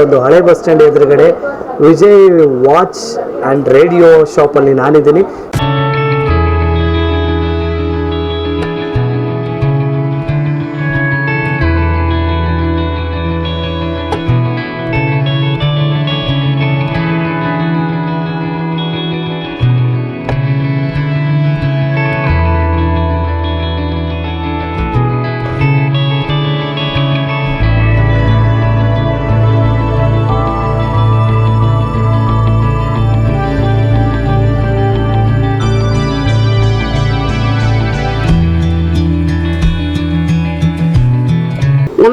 ಒಂದು ಹಳೆ bus stand ಎದುರುಗಡೆ ವಿಜಯ್ ವಾಚ್ ಆ್ಯಂಡ್ ರೇಡಿಯೋ ಶಾಪಲ್ಲಿ ನಾನಿದ್ದೀನಿ.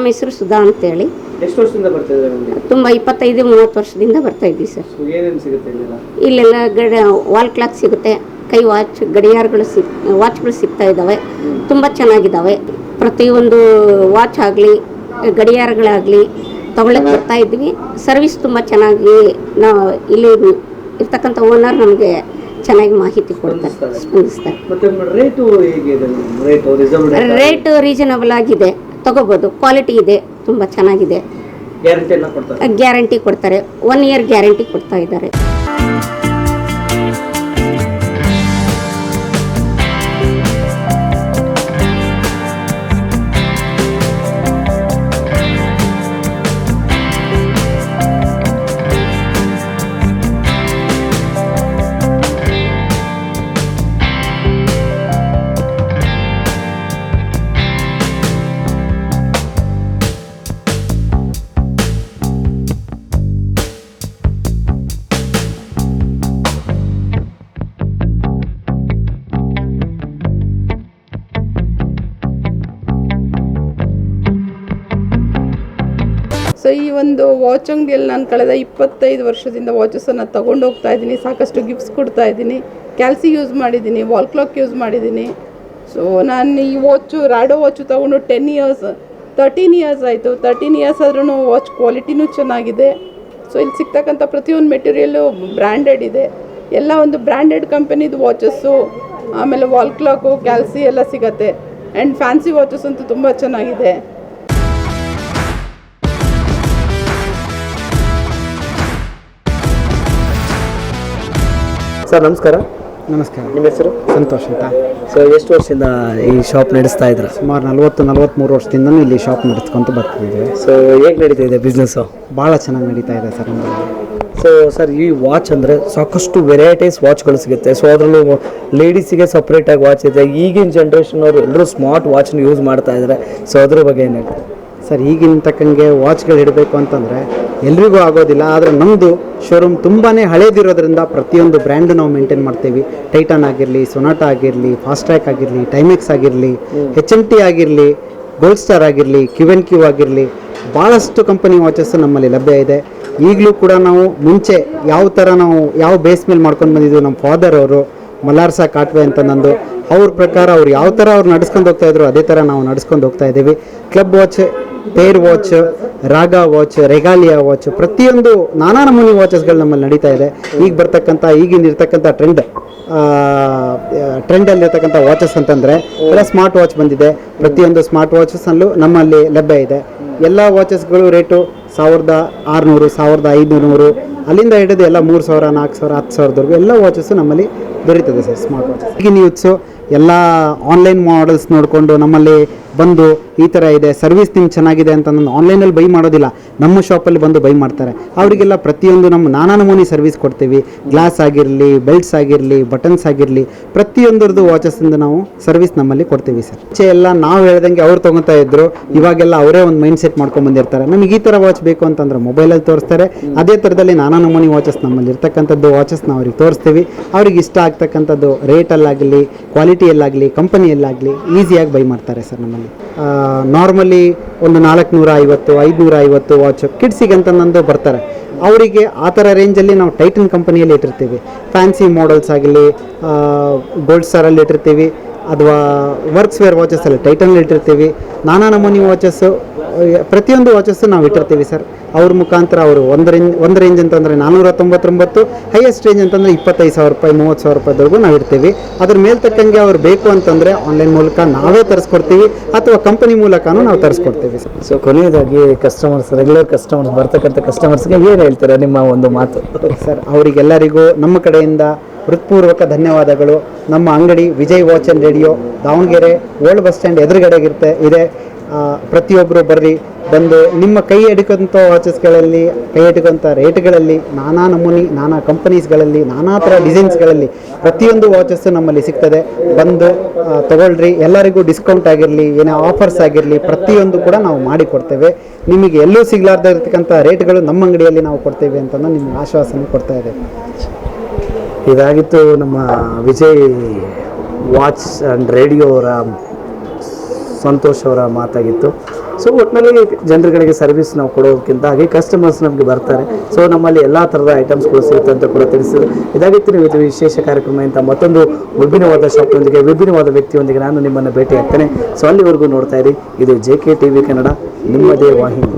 ನಮ್ಮ ಹೆಸರು ಸುಧಾ ಅಂತೇಳಿ. ಎಷ್ಟು ವರ್ಷದಿಂದ ತುಂಬ ಇಪ್ಪತ್ತೈದು ಮೂವತ್ತು ವರ್ಷದಿಂದ ಬರ್ತಾ ಇದ್ದೀವಿ ಸರ್. ಏನೇನು ಸಿಗುತ್ತೆ ಇಲ್ಲೆಲ್ಲ? ಇಲ್ಲೆಲ್ಲ ಗಡ ವಾಲ್ ಕ್ಲಾಕ್ ಸಿಗುತ್ತೆ ಕೈ ವಾಚ್ ಗಡಿಯಾರಗಳು ಸಿಗ್ ವಾಚ್ಗಳು ಸಿಗ್ತಾ ಇದ್ದಾವೆ. ತುಂಬ ಚೆನ್ನಾಗಿದ್ದಾವೆ. ಪ್ರತಿಯೊಂದು ವಾಚ್ ಆಗಲಿ ಗಡಿಯಾರಗಳಾಗಲಿ ತಗೊಳ್ಳೋಕೆ ಬರ್ತಾ ಇದ್ವಿ ಸರ್ವಿಸ್ ತುಂಬ ಚೆನ್ನಾಗಿ ನಾವು ಇಲ್ಲಿ ಇರ್ತಕ್ಕಂಥ ಓನರ್ ನಮಗೆ ಚೆನ್ನಾಗಿ ಮಾಹಿತಿ ಕೊಡ್ತಾರೆ. ಸ್ಪಂದಿಸ್ತಾರೆ. ರೇಟ್ ರೀಸನಬಲ್ ಆಗಿದೆ. ತಗೋಬೋದು. ಕ್ವಾಲಿಟಿ ಇದೆ ತುಂಬ ಚೆನ್ನಾಗಿದೆ. ಗ್ಯಾರಂಟಿ ಕೊಡ್ತಾರೆ. ಒನ್ ಇಯರ್ ಗ್ಯಾರಂಟಿ ಕೊಡ್ತಾ ಇದ್ದಾರೆ. ಸೊ ಈ ಒಂದು ವಾಚ್ ಅಂಗಡಿಯಲ್ಲಿ ನಾನು ಕಳೆದ ಇಪ್ಪತ್ತೈದು ವರ್ಷದಿಂದ ವಾಚಸನ್ನು ತೊಗೊಂಡು ಹೋಗ್ತಾ ಇದ್ದೀನಿ. ಸಾಕಷ್ಟು ಗಿಫ್ಟ್ಸ್ ಕೊಡ್ತಾ ಇದ್ದೀನಿ. ಕ್ಯಾಲ್ಸಿ ಯೂಸ್ ಮಾಡಿದ್ದೀನಿ. ವಾಲ್ ಕ್ಲಾಕ್ ಯೂಸ್ ಮಾಡಿದ್ದೀನಿ. ಸೊ ನಾನು ಈ ವಾಚು ರಾಡೋ ವಾಚು ತೊಗೊಂಡು ಟೆನ್ ಇಯರ್ಸ್ ತರ್ಟೀನ್ ಇಯರ್ಸ್ ಆಯಿತು. ತರ್ಟೀನ್ ಇಯರ್ಸ್ ಆದ್ರೂ ವಾಚ್ ಕ್ವಾಲಿಟಿನೂ ಚೆನ್ನಾಗಿದೆ. ಸೊ ಇಲ್ಲಿ ಸಿಗ್ತಕ್ಕಂಥ ಪ್ರತಿಯೊಂದು ಮೆಟೀರಿಯಲ್ಲು ಬ್ರ್ಯಾಂಡೆಡ್ ಇದೆ. ಎಲ್ಲ ಒಂದು ಬ್ರ್ಯಾಂಡೆಡ್ ಕಂಪನಿದು ವಾಚಸ್ಸು ಆಮೇಲೆ ವಾಲ್ ಕ್ಲಾಕು ಕ್ಯಾಲ್ಸಿ ಎಲ್ಲ ಸಿಗತ್ತೆ. ಆ್ಯಂಡ್ ಫ್ಯಾನ್ಸಿ ವಾಚಸ್ ಅಂತೂ ತುಂಬ ಚೆನ್ನಾಗಿದೆ. ಸರ್ ನಮಸ್ಕಾರ. ನಮಸ್ಕಾರ. ನಿಮ್ಮ ಹೆಸರು? ಸಂತೋಷ್ ಅಂತ. ಸರ್ ಎಷ್ಟು ವರ್ಷದಿಂದ ಈ ಶಾಪ್ ನಡೆಸ್ತಾ ಇದ್ರ ಸುಮಾರು ನಲ್ವತ್ತು ನಲ್ವತ್ತ್ಮೂರು ವರ್ಷದಿಂದನೂ ಇಲ್ಲಿ ಶಾಪ್ ನಡೆಸ್ಕೊಂತ ಬರ್ತಿದ್ದೀವಿ. ಸೊ ಹೇಗೆ ನಡೀತಾ ಇದೆ ಬಿಸ್ನೆಸ್ಸು ಭಾಳ ಚೆನ್ನಾಗಿ ನಡೀತಾ ಇದೆ ಸರ್ ನಮ್ಮಲ್ಲಿ ಸೊ ಸರ್ ಈ ವಾಚ್ ಅಂದರೆ ಸಾಕಷ್ಟು ವೆರೈಟೀಸ್ ವಾಚ್ಗಳು ಸಿಗುತ್ತೆ. ಸೊ ಅದರಲ್ಲೂ ಲೇಡೀಸಿಗೆ ಸಪ್ರೇಟಾಗಿ ವಾಚ್ ಇದೆ. ಈಗಿನ ಜನ್ರೇಷನ್ ಅವರು ಎಲ್ಲರೂ ಸ್ಮಾರ್ಟ್ ವಾಚ್ನ ಯೂಸ್ ಮಾಡ್ತಾ ಇದ್ದಾರೆ ಸೊ ಅದ್ರ ಬಗ್ಗೆ ಏನು ಹೇಳ್ತೀರಿ? ಸರ್ ಈಗಿನ ತಕ್ಕಂಗೆ ವಾಚ್ಗಳು ಇಡಬೇಕು ಅಂತಂದರೆ ಎಲ್ರಿಗೂ ಆಗೋದಿಲ್ಲ. ಆದರೆ ನಮ್ಮದು ಶೋರೂಮ್ ತುಂಬಾ ಹಳೇದಿರೋದ್ರಿಂದ ಪ್ರತಿಯೊಂದು ಬ್ರ್ಯಾಂಡು ನಾವು ಮೇಂಟೈನ್ ಮಾಡ್ತೀವಿ. ಟೈಟನ್ ಆಗಿರಲಿ ಸೊನಾಟಾ ಆಗಿರಲಿ ಫಾಸ್ಟ್ರ್ಯಾಕ್ ಆಗಿರಲಿ ಟೈಮೆಕ್ಸ್ ಆಗಿರಲಿ ಹೆಚ್ ಎಂ ಟಿ ಆಗಿರಲಿ ಗೋಲ್ಡ್ ಸ್ಟಾರ್ ಆಗಿರಲಿ ಕ್ಯೂಎನ್ ಕ್ಯೂ ಆಗಿರಲಿ ಭಾಳಷ್ಟು ಕಂಪನಿ ವಾಚಸ್ಸು ನಮ್ಮಲ್ಲಿ ಲಭ್ಯ ಇದೆ. ಈಗಲೂ ಕೂಡ ನಾವು ಮುಂಚೆ ಯಾವ ಥರ ನಾವು ಯಾವ ಬೇಸ್ ಮೇಲೆ ಮಾಡ್ಕೊಂಡು ಬಂದಿದ್ದೀವಿ ನಮ್ಮ ಫಾದರ್ ಅವರು ಮಲಾರ್ಸಾ ಕಾಟ್ವೆ ಅಂತ ನಂದು ಅವ್ರ ಪ್ರಕಾರ ಅವ್ರು ಯಾವ ಥರ ಅವ್ರು ನಡ್ಸ್ಕೊಂಡು ಹೋಗ್ತಾ ಇದ್ರು ಅದೇ ಥರ ನಾವು ನಡ್ಸ್ಕೊಂಡು ಹೋಗ್ತಾ ಇದ್ದೀವಿ. Club watch pair watch Raga watch Regalia watch ಪ್ರತಿಯೊಂದು ನಾನಾ ನಮೂನಿ ವಾಚಸ್ಗಳು ನಮ್ಮಲ್ಲಿ ನಡೀತಾ ಇದೆ. ಈಗ ಬರ್ತಕ್ಕಂಥ, ಈಗಿನ ಇರ್ತಕ್ಕಂಥ ಟ್ರೆಂಡ್ ಟ್ರೆಂಡಲ್ಲಿ ಇರ್ತಕ್ಕಂಥ ವಾಚಸ್ ಅಂತಂದರೆ, ಎಲ್ಲ ಸ್ಮಾರ್ಟ್ ವಾಚ್ ಬಂದಿದೆ. ಪ್ರತಿಯೊಂದು ಸ್ಮಾರ್ಟ್ ವಾಚಸ್ಸಲ್ಲೂ ನಮ್ಮಲ್ಲಿ ಲಭ್ಯ ಇದೆ. ಎಲ್ಲ ವಾಚಸ್ಗಳು ರೇಟು ಸಾವಿರದ ಆರುನೂರು, ಸಾವಿರದ ಐದುನೂರು, ಅಲ್ಲಿಂದ ಹಿಡಿದು ಎಲ್ಲ ಮೂರು ಸಾವಿರ, ನಾಲ್ಕು ಸಾವಿರ, ಹತ್ತು ಸಾವಿರದವರೆಗೂ ಎಲ್ಲ ವಾಚಸ್ಸು ನಮ್ಮಲ್ಲಿ ದೊರೀತದೆ ಸರ್ ಸ್ಮಾರ್ಟ್ ವಾಚ್ ಈಗಿನ ಯೂತ್ಸು ಎಲ್ಲ ಆನ್ಲೈನ್ ಮಾಡೆಲ್ಸ್ ನೋಡಿಕೊಂಡು ನಮ್ಮಲ್ಲಿ ಬಂದು ಈ ಥರ ಇದೆ ಸರ್ವಿಸ್ ನಿಮ್ಗೆ ಚೆನ್ನಾಗಿದೆ ಅಂತ ನಾನು ಆನ್ಲೈನಲ್ಲಿ ಬೈ ಮಾಡೋದಿಲ್ಲ. ನಮ್ಮ ಶಾಪಲ್ಲಿ ಬಂದು ಬೈ ಮಾಡ್ತಾರೆ. ಅವರಿಗೆಲ್ಲ ಪ್ರತಿಯೊಂದು ನಮ್ಮ ನಾನಾ ನಮೂನಿ ಸರ್ವಿಸ್ ಕೊಡ್ತೀವಿ. ಗ್ಲಾಸ್ ಆಗಿರಲಿ ಬೆಲ್ಟ್ಸ್ ಆಗಿರಲಿ ಬಟನ್ಸ್ ಆಗಿರಲಿ, ಪ್ರತಿಯೊಂದರದ್ದು ವಾಚಸ್ಸಿಂದ ನಾವು ಸರ್ವಿಸ್ ನಮ್ಮಲ್ಲಿ ಕೊಡ್ತೀವಿ ಸರ್ ಮುಂಚೆ ಎಲ್ಲ ನಾವು ಹೇಳ್ದಂಗೆ ಅವ್ರು ತೊಗೊತಾ ಇದ್ರು. ಇವಾಗೆಲ್ಲ ಅವರೇ ಒಂದು ಮೈಂಡ್ ಸೆಟ್ ಮಾಡ್ಕೊಂಡು ಬಂದಿರ್ತಾರೆ. ನಮಗೆ ಈ ಥರ ವಾಚ್ ಬೇಕು ಅಂತಂದ್ರೆ ಮೊಬೈಲಲ್ಲಿ ತೋರಿಸ್ತಾರೆ. ಅದೇ ಥರದಲ್ಲಿ ನಾನಾ ನಮೂನಿ ವಾಚಸ್ ನಮ್ಮಲ್ಲಿ ಇರ್ತಕ್ಕಂಥದ್ದು ವಾಚಸ್ ನಾವು ಅವ್ರಿಗೆ ತೋರಿಸ್ತೀವಿ. ಅವ್ರಿಗೆ ಇಷ್ಟ ಆಗ್ತಕ್ಕಂಥದ್ದು ರೇಟಲ್ಲಾಗಲಿ ಕ್ವಾಲಿಟಿಯಲ್ಲಾಗಲಿ ಕಂಪನಿಯಲ್ಲಾಗಲಿ ಈಸಿಯಾಗಿ ಬೈ ಮಾಡ್ತಾರೆ ಸರ್ ನಮ್ಮಲ್ಲಿ. ನಾರ್ಮಲಿ ಒಂದು ನಾಲ್ಕು ನೂರ ಐವತ್ತು ಐದುನೂರ ಐವತ್ತು ವಾಚ್ ಕಿಡ್ಸಿಗೆ ಅಂತ ನಂದು ಬರ್ತಾರೆ. ಅವರಿಗೆ ಆ ಥರ ರೇಂಜಲ್ಲಿ ನಾವು ಟೈಟನ್ ಕಂಪನಿಯಲ್ಲಿ ಇಟ್ಟಿರ್ತೀವಿ. ಫ್ಯಾನ್ಸಿ ಮಾಡಲ್ಸ್ ಆಗಲಿ ಗೋಲ್ಡ್ ಸ್ಟಾರಲ್ಲಿ ಇಟ್ಟಿರ್ತೀವಿ, ಅಥವಾ ವರ್ಕ್ಸ್ ವೇರ್ ವಾಚಸ್ಸಲ್ಲಿ ಟೈಟನಲ್ಲಿ ಇಟ್ಟಿರ್ತೀವಿ. ನಾನಾ ನಮೂನಿ ವಾಚಸ್ಸು ಪ್ರತಿಯೊಂದು ವಾಚಸ್ಸು ನಾವು ಇಟ್ಟಿರ್ತೀವಿ ಸರ್. ಅವ್ರ ಮುಖಾಂತರ ಅವರು ಒಂದು ರೇಂಜ್ ಒಂದು ರೇಂಜ್ ಅಂತಂದರೆ ನಾನ್ನೂರ ತೊಂಬತ್ತೊಂಬತ್ತು ಹೈಯೆಸ್ಟ್ ರೇಂಜ್ ಅಂತಂದರೆ ಇಪ್ಪತ್ತೈದು ಸಾವಿರ ರೂಪಾಯಿ ಮೂವತ್ತು ಸಾವಿರ ರೂಪಾಯಿವರೆಗೂ ನಾವು ಇರ್ತೀವಿ ಅದ್ರ ಮೇಲ್ತಕ್ಕಂಗೆ ಅವ್ರು ಬೇಕು ಅಂತಂದರೆ ಆನ್ಲೈನ್ ಮೂಲಕ ನಾವೇ ತರಿಸ್ಕೊಡ್ತೀವಿ ಅಥವಾ ಕಂಪನಿ ಮೂಲಕನೂ ನಾವು ತರಿಸ್ಕೊಡ್ತೀವಿ ಸರ್. ಸೊ ಕೊನೆಯದಾಗಿ ಕಸ್ಟಮರ್ಸ್ ರೆಗ್ಯುಲರ್ ಕಸ್ಟಮರ್ಸ್ ಬರ್ತಕ್ಕಂಥ ಕಸ್ಟಮರ್ಸ್ಗೆ ಏನು ಹೇಳ್ತೀರಾ ನಿಮ್ಮ ಒಂದು ಮಾತು? ಸರ್ ಅವರಿಗೆಲ್ಲರಿಗೂ ನಮ್ಮ ಕಡೆಯಿಂದ ಹೃತ್ಪೂರ್ವಕ ಧನ್ಯವಾದಗಳು. ನಮ್ಮ ಅಂಗಡಿ Vijay watch and radio Davanagere old bus stand ಎದುರುಗಡೆಗಿರುತ್ತೆ ಇದೆ. ಪ್ರತಿಯೊಬ್ಬರು ಬರ್ರಿ, ಬಂದು ನಿಮ್ಮ ಕೈ ಎಟುಕಂಥ ವಾಚಸ್ಗಳಲ್ಲಿ ಕೈ ಎಟುಕಂಥ ರೇಟ್ಗಳಲ್ಲಿ ನಾನಾ ನಮೂನಿ, ನಾನಾ ಕಂಪನೀಸ್ಗಳಲ್ಲಿ ನಾನಾ ಥರ ಡಿಸೈನ್ಸ್ಗಳಲ್ಲಿ ಪ್ರತಿಯೊಂದು ವಾಚಸ್ಸು ನಮ್ಮಲ್ಲಿ ಸಿಗ್ತದೆ. ಬಂದು ತಗೊಳ್ಳ್ರಿ ಎಲ್ಲರಿಗೂ ಡಿಸ್ಕೌಂಟ್ ಆಗಿರಲಿ, ಏನೇ ಆಫರ್ಸ್ ಆಗಿರಲಿ, ಪ್ರತಿಯೊಂದು ಕೂಡ ನಾವು ಮಾಡಿಕೊಡ್ತೇವೆ ನಿಮಗೆ ಎಲ್ಲೂ ಸಿಗ್ಲಾರ್ದ ಇರತಕ್ಕಂಥ ರೇಟ್ಗಳು ನಮ್ಮ ಅಂಗಡಿಯಲ್ಲಿ ನಾವು ಕೊಡ್ತೇವೆ ಅಂತ ನಿಮ್ಗೆ ಆಶ್ವಾಸನೆ ಕೊಡ್ತಾ ಇದೆ. ಇದಾಗಿತ್ತು ನಮ್ಮ ವಿಜಯ್ ವಾಚ್ ಆ್ಯಂಡ್ ರೇಡಿಯೋ ಅವರ ಸಂತೋಷ್ ಅವರ ಮಾತಾಗಿತ್ತು. ಸೊ ಒಟ್ಟಿನಲ್ಲಿ ಜನರುಗಳಿಗೆ ಸರ್ವಿಸ್ ನಾವು ಕೊಡೋದಕ್ಕಿಂತ ಹಾಗೆ ಕಸ್ಟಮರ್ಸ್ ನಮಗೆ ಬರ್ತಾರೆ. ಸೊ ನಮ್ಮಲ್ಲಿ ಎಲ್ಲ ಥರದ ಐಟಮ್ಸ್ಗಳು ಸಿಗುತ್ತೆ ಅಂತ ಕೂಡ ತಿಳಿಸಿದ್ರು. ಇದಾಗಿತ್ತು ನೀವು ಇದು ವಿಶೇಷ ಕಾರ್ಯಕ್ರಮ ಅಂತ ಮತ್ತೊಂದು ವಿಭಿನ್ನವಾದ ಶಾಪ್ನೊಂದಿಗೆ ವಿಭಿನ್ನವಾದ ವ್ಯಕ್ತಿಯೊಂದಿಗೆ ನಾನು ನಿಮ್ಮನ್ನು ಭೇಟಿ ಆಗ್ತೇನೆ ಸೊ ಅಲ್ಲಿವರೆಗೂ ನೋಡ್ತಾ ಇರಿ. ಇದು J K T V Kannada ನಿಮ್ಮದೇ ವಾಹಿನಿ.